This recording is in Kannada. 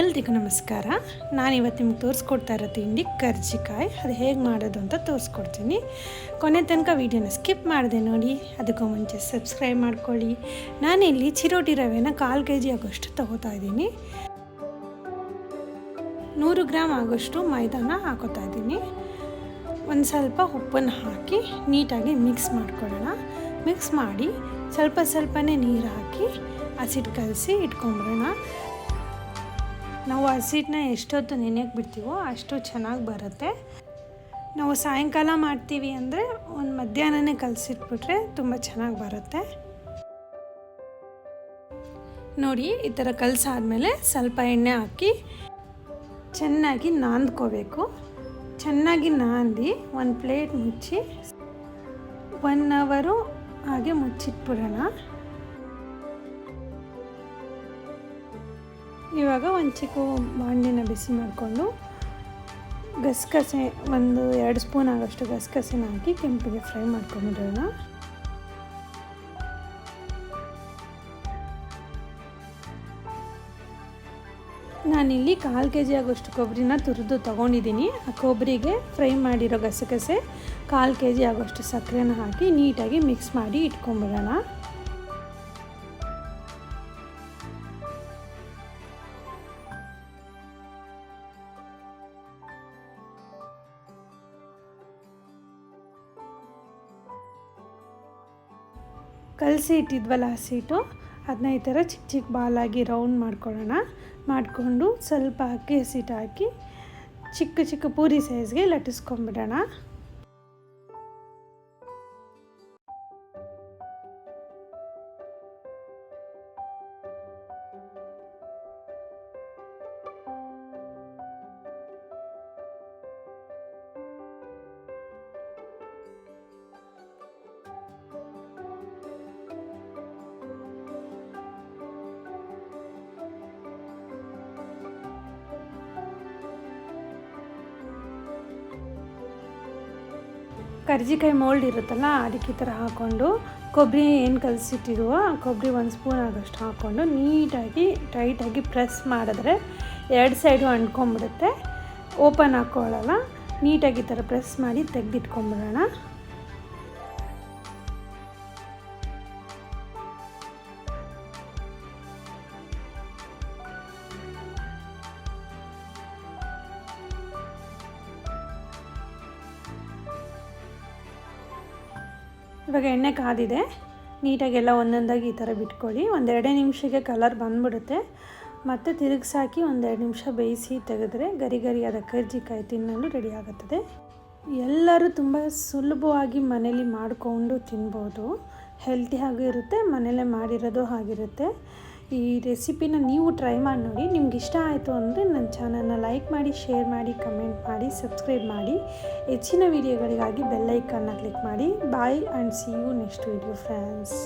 ಎಲ್ರಿಗೂ ನಮಸ್ಕಾರ. ನಾನಿವತ್ತು ನಿಮ್ಗೆ ತೋರಿಸ್ಕೊಡ್ತಾ ಇರೋ ತಿಂಡಿ ಕರ್ಜಿಕಾಯಿ. ಅದು ಹೇಗೆ ಮಾಡೋದು ಅಂತ ತೋರಿಸ್ಕೊಡ್ತೀನಿ. ಕೊನೆ ತನಕ ವೀಡಿಯೋನ ಸ್ಕಿಪ್ ಮಾಡಿದೆ ನೋಡಿ, ಅದಕ್ಕೂ ಮುಂಚೆ ಸಬ್ಸ್ಕ್ರೈಬ್ ಮಾಡ್ಕೊಳ್ಳಿ. ನಾನಿಲ್ಲಿ ಚಿರೋಟಿ ರವೆನ ಕಾಲು ಕೆ ಜಿ ಆಗೋಷ್ಟು ತೊಗೋತಾ ಇದ್ದೀನಿ. ನೂರು ಗ್ರಾಮ್ ಆಗೋಷ್ಟು ಮೈದಾನ ಹಾಕೋತಾ ಇದ್ದೀನಿ. ಒಂದು ಸ್ವಲ್ಪ ಉಪ್ಪನ್ನು ಹಾಕಿ ನೀಟಾಗಿ ಮಿಕ್ಸ್ ಮಾಡ್ಕೊಳ್ಳೋಣ. ಮಿಕ್ಸ್ ಮಾಡಿ ಸ್ವಲ್ಪ ಸ್ವಲ್ಪನೇ ನೀರು ಹಾಕಿ ಹಸಿಟ್ಟು ಕಲಸಿ ಇಟ್ಕೊಂಬಿಡೋಣ ನಾವು ಹಸಿಟ್ಟನ್ನ ಎಷ್ಟೊತ್ತು ನೆನೆಯಕ್ಕೆ ಬಿಡ್ತೀವೋ ಅಷ್ಟು ಚೆನ್ನಾಗಿ ಬರುತ್ತೆ. ನಾವು ಸಾಯಂಕಾಲ ಮಾಡ್ತೀವಿ ಅಂದರೆ ಒಂದು ಮಧ್ಯಾಹ್ನನೇ ಕಲಸಿಟ್ಬಿಟ್ರೆ ತುಂಬ ಚೆನ್ನಾಗಿ ಬರುತ್ತೆ. ನೋಡಿ, ಈ ಥರ ಕಲಸಾದ್ಮೇಲೆ ಸ್ವಲ್ಪ ಎಣ್ಣೆ ಹಾಕಿ ಚೆನ್ನಾಗಿ ನಾಂದ್ಕೋಬೇಕು ಚೆನ್ನಾಗಿ ನಾಂದಿ ಒಂದು ಪ್ಲೇಟ್ ಮುಚ್ಚಿ, ಒನ್ ಅವರು ಹಾಗೆ ಮುಚ್ಚಿಟ್ಬಿಡೋಣ. ಇವಾಗ ಒಂದು ಚಿಕ್ಕು ಬಾಂಡಿನ ಬಿಸಿ ಮಾಡಿಕೊಂಡು ಗಸಗಸೆ, ಒಂದು ಎರಡು ಸ್ಪೂನ್ ಆಗೋಷ್ಟು ಗಸಗಸೆನ ಹಾಕಿ ಕೆಂಪಿಗೆ ಫ್ರೈ ಮಾಡ್ಕೊಂಬಿಡೋಣ ನಾನಿಲ್ಲಿ ಕಾಲು ಕೆ ಜಿ ಆಗೋಷ್ಟು ಕೊಬ್ಬರಿನ ತುರಿದು ತೊಗೊಂಡಿದ್ದೀನಿ. ಆ ಕೊಬ್ಬರಿಗೆ ಫ್ರೈ ಮಾಡಿರೋ ಗಸಗಸೆ ಕಾಲು ಕೆ ಜಿ ಆಗೋಷ್ಟು ಸಕ್ಕರೆನ ಹಾಕಿ ನೀಟಾಗಿ ಮಿಕ್ಸ್ ಮಾಡಿ ಇಟ್ಕೊಂಬಿಡೋಣ ಕಲಸಿ ಇಟ್ಟಿದ್ವಲ್ಲ ಹಸಿಟ್ಟು ಅದನ್ನ ಈ ಥರ ಚಿಕ್ಕ ಚಿಕ್ಕ ಬಾಲಾಗಿ ರೌಂಡ್ ಮಾಡ್ಕೊಳ್ಳೋಣ. ಮಾಡಿಕೊಂಡು ಸ್ವಲ್ಪ ಅಕ್ಕಿ ಹಸಿಟ್ಟು ಹಾಕಿ ಚಿಕ್ಕ ಚಿಕ್ಕ ಪೂರಿ ಸೈಜ್ಗೆ ಲಟ್ಟಿಸ್ಕೊಂಬಿಡೋಣ ಕರ್ಜಿಕಾಯಿ ಮೋಲ್ಡ್ ಇರುತ್ತಲ್ಲ, ಅದಕ್ಕೆ ಈ ಥರ ಹಾಕ್ಕೊಂಡು ಕೊಬ್ಬರಿ ಏನು ಕಲಸಿಟ್ಟಿರುವ ಕೊಬ್ಬರಿ ಒಂದು ಸ್ಪೂನ್ ಆಗೋಷ್ಟು ಹಾಕ್ಕೊಂಡು ನೀಟಾಗಿ, ಟೈಟಾಗಿ ಪ್ರೆಸ್ ಮಾಡಿದ್ರೆ ಎರಡು ಸೈಡು ಅಂಟ್ಕೊಂಬಿಡುತ್ತೆ ಓಪನ್ ಹಾಕ್ಕೊಳ್ಳೋಲ್ಲ ನೀಟಾಗಿ ಈ ಥರ ಪ್ರೆಸ್ ಮಾಡಿ ತೆಗೆದಿಟ್ಕೊಂಬಿಡೋಣ ಇವಾಗ ಎಣ್ಣೆ ಕಾದಿದೆ. ನೀಟಾಗೆಲ್ಲ ಒಂದೊಂದಾಗಿ ಈ ಥರ ಬಿಟ್ಕೊಳ್ಳಿ. ಒಂದೆರಡೇ ನಿಮಿಷಕ್ಕೆ ಕಲರ್ ಬಂದ್ಬಿಡುತ್ತೆ. ಮತ್ತು ತಿರುಗಿಸಾಕಿ ಒಂದೆರಡು ನಿಮಿಷ ಬೇಯಿಸಿ ತೆಗೆದ್ರೆ ಗರಿ ಗರಿಯಾದ ಕರ್ಜಿಕಾಯಿ ತಿನ್ನಲು ರೆಡಿ ಆಗುತ್ತದೆ. ಎಲ್ಲರೂ ತುಂಬ ಸುಲಭವಾಗಿ ಮನೇಲಿ ಮಾಡಿಕೊಂಡು ತಿನ್ಬೋದು. ಹೆಲ್ತಿಯಾಗೂ ಇರುತ್ತೆ, ಮನೇಲೇ ಮಾಡಿರೋದು ಆಗಿರುತ್ತೆ ಈ ರೆಸಿಪಿನ ನೀವು ಟ್ರೈ ಮಾಡಿ ನೋಡಿ, ನಿಮ್ಗೆ ಇಷ್ಟ ಆಯಿತು ಅಂದರೆ ನನ್ನ ಚಾನಲ್ನ ಲೈಕ್ ಮಾಡಿ ಶೇರ್ ಮಾಡಿ ಕಮೆಂಟ್ ಮಾಡಿ ಸಬ್ಸ್ಕ್ರೈಬ್ ಮಾಡಿ. ಹೆಚ್ಚಿನ ವೀಡಿಯೋಗಳಿಗಾಗಿ ಬೆಲ್ಲೈಕನ್ನ ಕ್ಲಿಕ್ ಮಾಡಿ. Bye and see you next video friends